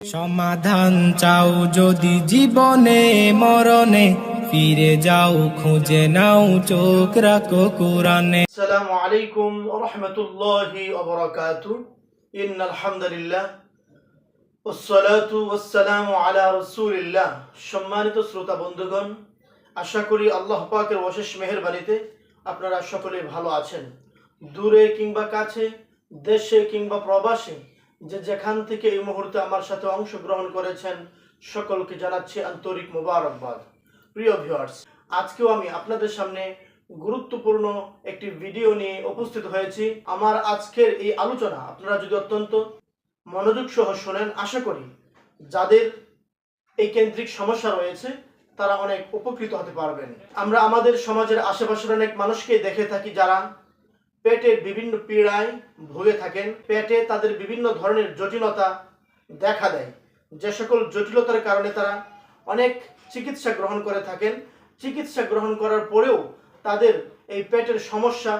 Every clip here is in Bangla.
সমাধান চাও যদি জীবনে মরণে ফিরে যাও খুঁজে নাও চোখ রাখো কোরআনে السلام عليكم ورحمة الله وبركاته إن الحمد لله والصلاة والسلام على رسول الله সম্মানিত শ্রোতা বন্ধুগণ আশা করি আল্লাহ পাকের অশেষ মেহেরবানিতে আপনারা সকলে ভালো আছেন দূরে কিংবা কাছে দেশে কিংবা প্রবাসে যে যেখান থেকে এই মুহূর্তে আমার সাথে অংশগ্রহণ করেছেন, সকলকে জানাচ্ছি আন্তরিক মোবারকবাদ। প্রিয় ভিউয়ার্স আজকেও আমি আপনাদের সামনে গুরুত্বপূর্ণ একটি ভিডিও নিয়ে উপস্থিত হয়েছি। আমার আজকের এই আলোচনা আপনারা যদি অত্যন্ত মনোযোগ সহ শোনেন, আশা করি যাদের এই কেন্দ্রিক সমস্যা রয়েছে, তারা অনেক উপকৃত হতে পারবেন। আমরা আমাদের সমাজের আশেপাশের অনেক মানুষকে দেখে থাকি যারা পেটের বিভিন্ন পীড়ায় ভুগে থাকেন। পেটে তাদের বিভিন্ন ধরনের জটিলতা দেখা দেয়। যে সকল জটিলতার কারণে তারা অনেক চিকিৎসা গ্রহণ করে থাকেন। চিকিৎসা গ্রহণ করার পরেও তাদের এই পেটের সমস্যা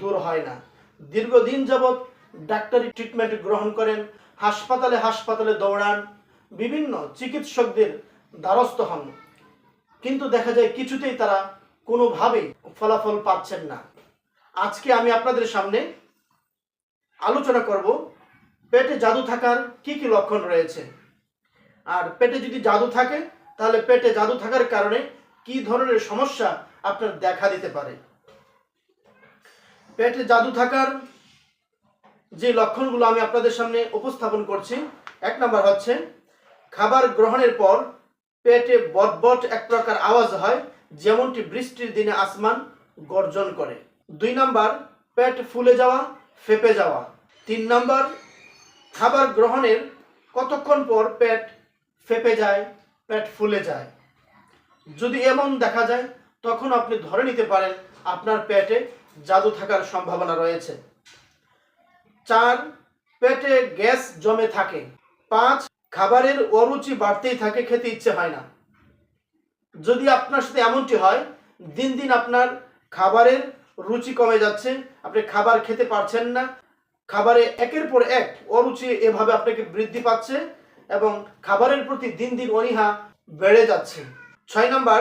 দূর হয় না। দীর্ঘদিন যাবৎ ডাক্তারি ট্রিটমেন্ট গ্রহণ করেন, হাসপাতালে হাসপাতালে দৌড়ান, বিভিন্ন চিকিৎসকদের দ্বারস্থ হন। কিন্তু দেখা যায় কিছুতেই তারা কোনোভাবেই ফলাফল পাচ্ছেন না। আজকে আমি আপনাদের সামনে আলোচনা করব পেটে জাদু থাকার কি কি লক্ষণ রয়েছে। আর পেটে যদি জাদু থাকে, তাহলে পেটে জাদু থাকার কারণে কি ধরনের সমস্যা আপনার দেখা দিতে পারে? পেটে জাদু থাকার যে লক্ষণগুলো আমি আপনাদের সামনে উপস্থাপন করছি, এক নম্বর হচ্ছে খাবার গ্রহণের পর পেটে বটবট এক প্রকার আওয়াজ হয়, যেমনটি বৃষ্টির দিনে আসমান গর্জন করে। দুই নাম্বার, পেট ফুলে যাওয়া, ফেপে যাওয়া। তিন নাম্বার, খাবার গ্রহণের কতক্ষণ পর পেট ফেপে যায়, পেট ফুলে যায়? যদি এমন দেখা যায়, তখন আপনি ধরে নিতে পারেন আপনার পেটে জাদু থাকার সম্ভাবনা রয়েছে। চার, পেটে গ্যাস জমে থাকে। পাঁচ, খাবারের অরুচি বাড়তেই থাকে, খেতে ইচ্ছে হয় না। যদি আপনার সাথে এমনটি হয়, দিন দিন আপনার খাবারের রুচি কমে যাচ্ছে, আপনি খাবার খেতে পারছেন না। খাবারে একের পর এক অরুচি এভাবে আপনাকে বৃদ্ধি পাচ্ছে এবং খাবারের প্রতি দিন দিন অনীহা বেড়ে যাচ্ছে। ছয় নাম্বার,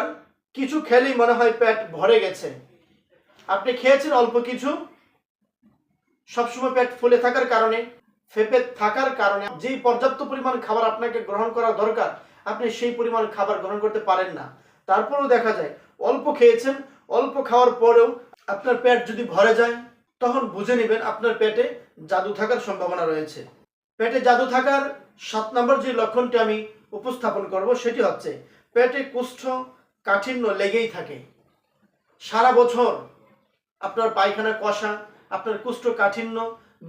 কিছু খেলেই মনে হয় পেট ভরে গেছে। আপনি খেয়েছেন অল্প কিছু, সবসময় পেট ফুলে থাকার কারণে, ফেপে থাকার কারণে, যেই পর্যাপ্ত পরিমাণ খাবার আপনাকে গ্রহণ করা দরকার, আপনি সেই পরিমাণ খাবার গ্রহণ করতে পারেন না। তারপরেও দেখা যায়, অল্প খেয়েছেন, অল্প খাওয়ার পরেও আপনার পেট যদি ভরে যায়, তখন বুঝে নেবেন আপনার পেটে জাদু থাকার সম্ভাবনা রয়েছে। পেটে জাদু থাকার সাত নম্বর যে লক্ষণটি আমি উপস্থাপন করব, সেটি হচ্ছে পেটে কুষ্ঠ কাঠিন্য লেগেই থাকে। সারা বছর আপনার পায়খানা কষা, আপনার কুষ্ঠকাঠিন্য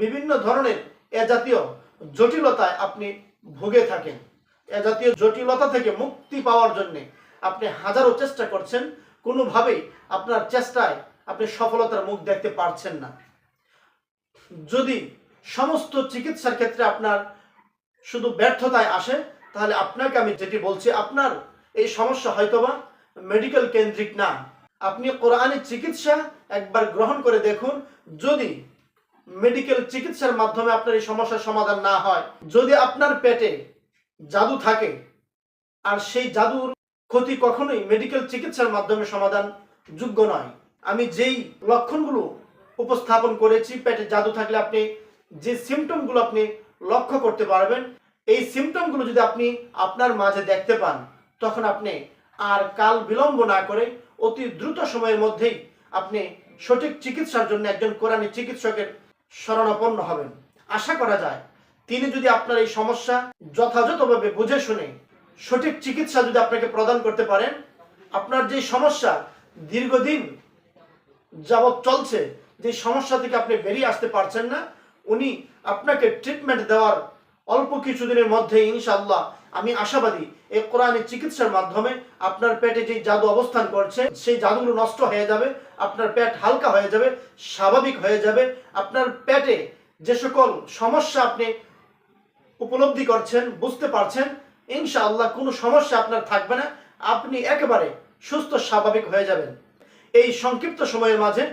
বিভিন্ন ধরনের এ জাতীয় জটিলতায় আপনি ভুগে থাকেন। এ জাতীয় জটিলতা থেকে মুক্তি পাওয়ার জন্যে আপনি হাজারো চেষ্টা করছেন। কোনোভাবেই আপনার চেষ্টায় আপনি সফলতার মুখ দেখতে পারছেন না। যদি সমস্ত চিকিৎসার ক্ষেত্রে আপনার শুধু ব্যর্থতায় আসে, তাহলে আপনাকে আমি যেটি বলছি, আপনার এই সমস্যা হয়তোবা মেডিকেল কেন্দ্রিক না। আপনি কোরআনের চিকিৎসা একবার গ্রহণ করে দেখুন, যদি মেডিকেল চিকিৎসার মাধ্যমে আপনার এই সমস্যার সমাধান না হয়, যদি আপনার পেটে জাদু থাকে, আর সেই জাদুর ক্ষতি কখনোই মেডিকেল চিকিৎসার মাধ্যমে সমাধান যোগ্য নয়। আমি যেই লক্ষণগুলো উপস্থাপন করেছি, পেটে জাদু থাকলে আপনি যে সিমটমগুলো আপনি লক্ষ্য করতে পারবেন, এই সিমটমগুলো যদি আপনি আপনার মাঝে দেখতে পান, তখন আপনি আর কাল বিলম্ব না করে অতি দ্রুত সময়ের মধ্যেই আপনি সঠিক চিকিৎসার জন্য একজন কোরআনী চিকিৎসকের শরণাপন্ন হবেন। আশা করা যায়, তিনি যদি আপনার এই সমস্যা যথাযথভাবে বুঝে শুনে সঠিক চিকিৎসা যদি আপনাকে প্রদান করতে পারেন, আপনার যে সমস্যা দীর্ঘদিন যাবৎ চলছে, যে সমস্যা থেকে আপনি বেরিয়ে আসতে পারছেন না, উনি আপনাকে ট্রিটমেন্ট দেওয়ার অল্প কিছুদিনের মধ্যে ইনশাল্লাহ আমি আশাবাদী এই কোরআনের চিকিৎসার মাধ্যমে আপনার পেটে যে জাদু অবস্থান করছে, সেই জাদুগুলো নষ্ট হয়ে যাবে, আপনার পেট হালকা হয়ে যাবে, স্বাভাবিক হয়ে যাবে, আপনার পেটে যে সকল সমস্যা আপনি উপলব্ধি করছেন, বুঝতে পারছেন, ইনশাআল্লাহ কোনো সমস্যা আপনার থাকবে না, আপনি একেবারে সুস্থ, স্বাভাবিক হয়ে যাবেন। এই সংক্ষিপ্ত সময়ের মাঝে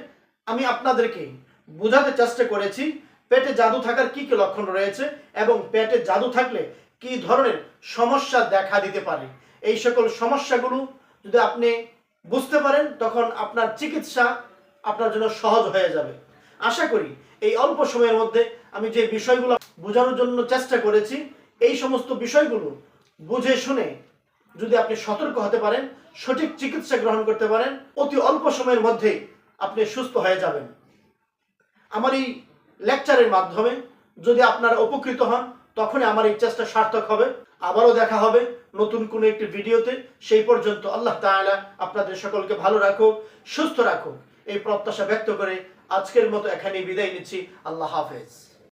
আমি আপনাদেরকে বোঝাতে চেষ্টা করেছি পেটে জাদু থাকার কি কি লক্ষণ রয়েছে এবং পেটে জাদু থাকলে কি ধরনের সমস্যা দেখা দিতে পারে। এই সকল সমস্যাগুলো যদি আপনি বুঝতে পারেন, তখন আপনার চিকিৎসা আপনার জন্য সহজ হয়ে যাবে। আশা করি এই অল্প সময়ের মধ্যে আমি যে বিষয়গুলো বোঝানোর জন্য চেষ্টা করেছি, এই সমস্ত বিষয়গুলো বুঝে শুনে যদি আপনি সতর্ক হতে পারেন, সঠিক চিকিৎসা গ্রহণ করতে পারেন, অতি অল্প সময়ের মধ্যেই আপনি সুস্থ হয়ে যাবেন। আমার এই লেকচারের মাধ্যমে যদি আপনারা উপকৃত হন, তখনই আমার এই চেষ্টা সার্থক হবে। আবারও দেখা হবে নতুন কোনো একটি ভিডিওতে। সেই পর্যন্ত আল্লাহ তাআলা আপনাদের সকলকে ভালো রাখুক, সুস্থ রাখুক। এই প্রত্যাশা ব্যক্ত করে আজকের মতো এখানেই বিদায় নিচ্ছি। আল্লাহ হাফেজ।